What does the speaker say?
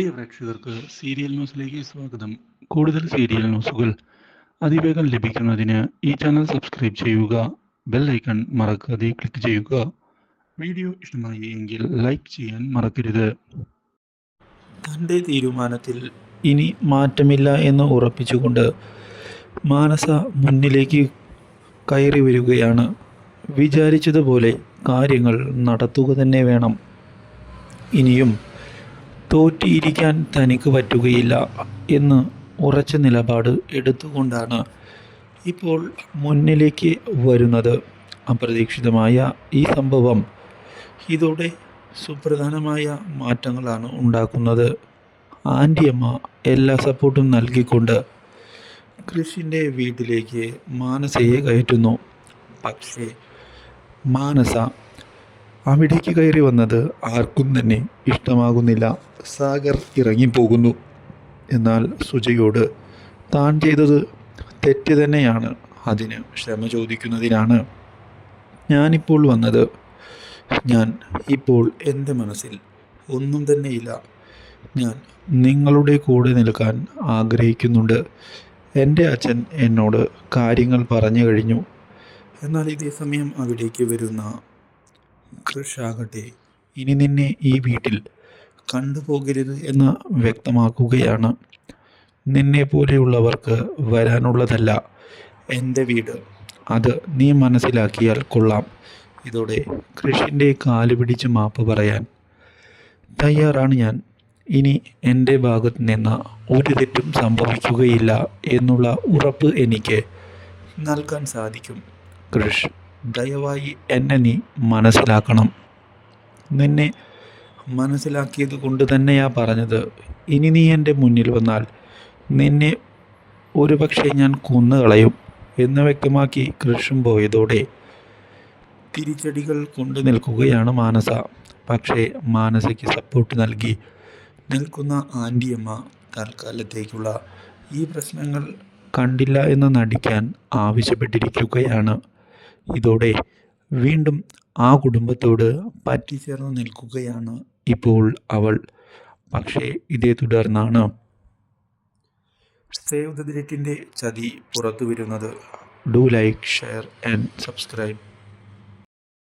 പ്രിയ പ്രേക്ഷകർക്ക് സീരിയൽ ന്യൂസിലേക്ക് സ്വാഗതം. കൂടുതൽ സീരിയൽ ന്യൂസുകൾ അതിവേഗം ലഭിക്കുന്നതിന് ഈ ചാനൽ സബ്സ്ക്രൈബ് ചെയ്യുക ബെൽ ഐക്കൺ മറക്കാതെ ക്ലിക്ക് ചെയ്യുക. വീഡിയോ ഇഷ്ടമായി എങ്കിൽ ലൈക്ക് ചെയ്യാൻ മറക്കരുത്. തന്റെ തീരുമാനത്തിൽ ഇനി മാറ്റമില്ല എന്ന് ഉറപ്പിച്ചുകൊണ്ട് മാനസ മുന്നിലേക്ക് കയറി വരികയാണ്. വിചാരിച്ചതുപോലെ കാര്യങ്ങൾ നടത്തുക തന്നെ വേണം. ഇനിയും തോറ്റിയിരിക്കാൻ തനിക്ക് പറ്റുകയില്ല എന്ന് ഉറച്ച നിലപാട് എടുത്തുകൊണ്ടാണ് ഇപ്പോൾ മുന്നിലേക്ക് വരുന്നത്. അപ്രതീക്ഷിതമായ ഈ സംഭവം ഇതോടെ സുപ്രധാനമായ മാറ്റങ്ങളാണ് ഉണ്ടാക്കുന്നത്. ആന്റിയമ്മ എല്ലാ സപ്പോർട്ടും നൽകിക്കൊണ്ട് കൃഷിന്റെ വീട്ടിലേക്ക് മാനസയെ കയറ്റുന്നു. പക്ഷേ മാനസ അവിടേക്ക് കയറി വന്നത് ആർക്കും തന്നെ ഇഷ്ടമാകുന്നില്ല. സാഗർ ഇറങ്ങിപ്പോകുന്നു. എന്നാൽ സുജയോട് താൻ ചെയ്തത് തെറ്റ് തന്നെയാണ്. അതിന് ക്ഷമ ചോദിക്കുന്നതിനാണ്. ഞാനിപ്പോൾ വന്നത് ഞാൻ ഇപ്പോൾ എന്റെ മനസ്സിൽ ഒന്നും തന്നെയില്ല. ഞാൻ നിങ്ങളുടെ കൂടെ നിൽക്കാൻ ആഗ്രഹിക്കുന്നുണ്ട്. എന്റെ അച്ഛൻ എന്നോട് കാര്യങ്ങൾ പറഞ്ഞു കഴിഞ്ഞു. എന്നാൽ ഇതേ സമയം അവിടേക്ക് വരുന്ന കൃഷാകട്ടെ ഇനി നിന്നെ ഈ വീട്ടിൽ കണ്ടുപോകരുത് എന്ന് വ്യക്തമാക്കുകയാണ്. നിന്നെ പോലെയുള്ളവർക്ക് വരാനുള്ളതല്ല എന്റെ വീട്. അത് നീ മനസ്സിലാക്കിയാൽ കൊള്ളാം. ഇതോടെ കൃഷിന്റെ കാൽ പിടിച്ച് മാപ്പ് പറയാൻ തയ്യാറാണ് ഞാൻ. ഇനി എന്റെ ഭാഗത്ത് നിന്ന് ഒരു തെറ്റും സംഭവിക്കുകയില്ല എന്നുള്ള ഉറപ്പ് എനിക്ക് നൽകാൻ സാധിക്കും. കൃഷ് ദയവായി എന്നെ നീ മനസ്സിലാക്കണം. നിന്നെ മനസ്സിലാക്കിയത് കൊണ്ട് തന്നെയാ പറഞ്ഞത്. ഇനി നീ എന്റെ മുന്നിൽ വന്നാൽ നിന്നെ ഒരുപക്ഷെ ഞാൻ കൊന്നുകളയും എന്ന് വ്യക്തമാക്കി കൃഷ്ണൻ പോയതോടെ തിരിച്ചടികൾ കൊണ്ടു നിൽക്കുകയാണ് മാനസ. പക്ഷേ മാനസയ്ക്ക് സപ്പോർട്ട് നൽകി നിൽക്കുന്ന ആന്റിയമ്മ തൽക്കാലത്തേക്കുള്ള ഈ പ്രശ്നങ്ങൾ കണ്ടില്ല എന്ന് നടിക്കാൻ ആവശ്യപ്പെട്ടിരിക്കുകയാണ്. ഇതോടെ വീണ്ടും ആ കുടുംബത്തോട് പറ്റിച്ചേർന്ന് നിൽക്കുകയാണ് ഇപ്പോൾ അവൾ. പക്ഷേ ഇതേ തുടർന്നാണ് സേവ് ദ ചതി പുറത്തു വരുന്നത് do like share and subscribe.